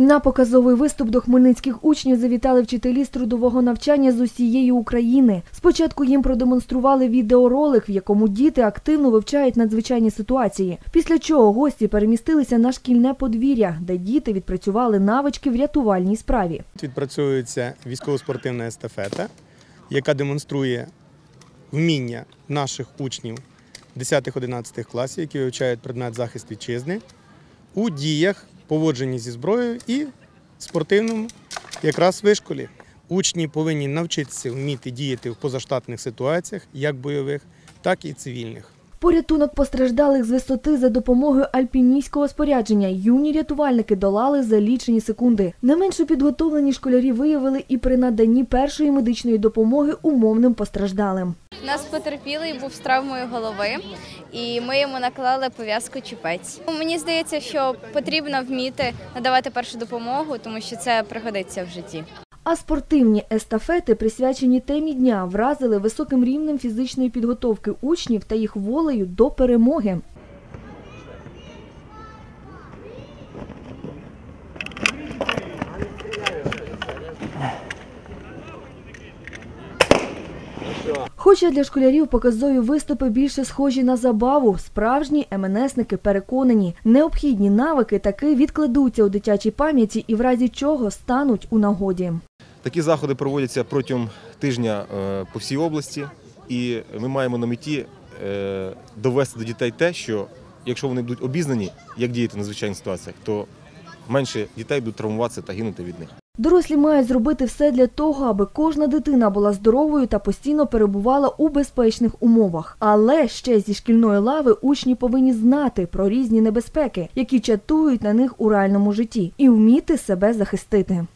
На показовий виступ до хмельницьких учнів завітали вчителі з трудового навчання з усієї України. Спочатку їм продемонстрували відеоролик, в якому діти активно вивчають надзвичайні ситуації. Після чого гості перемістилися на шкільне подвір'я, де діти відпрацювали навички в рятувальній справі. Відпрацьовується військово-спортивна естафета, яка демонструє вміння наших учнів 10-11 класів, які вивчають предмет захист вітчизни, у діях, поводженні зі зброєю і спортивному якраз вишколі. Учні повинні навчитися вміти діяти в позаштатних ситуаціях, як бойових, так і цивільних. Порятунок постраждалих з висоти за допомогою альпіністського спорядження юні рятувальники долали за лічені секунди. Не менше підготовлені школярі виявили і при наданні першої медичної допомоги умовним постраждалим. У нас потерпілий був з травмою голови, і ми йому наклали пов'язку чіпець. Мені здається, що потрібно вміти надавати першу допомогу, тому що це пригодиться в житті. А спортивні естафети, присвячені темі дня, вразили високим рівнем фізичної підготовки учнів та їх волею до перемоги. Хоча для школярів показові виступи більше схожі на забаву, справжні МНСники переконані, необхідні навики таки відкладуться у дитячій пам'яті і в разі чого стануть у нагоді. Такі заходи проводяться протягом тижня е, по всій області, і ми маємо на меті е, довести до дітей те, що якщо вони будуть обізнані, як діяти в надзвичайних ситуаціях, то менше дітей будуть травмуватися та гинути від них. Дорослі мають зробити все для того, аби кожна дитина була здоровою та постійно перебувала у безпечних умовах. Але ще зі шкільної лави учні повинні знати про різні небезпеки, які чатують на них у реальному житті, і вміти себе захистити.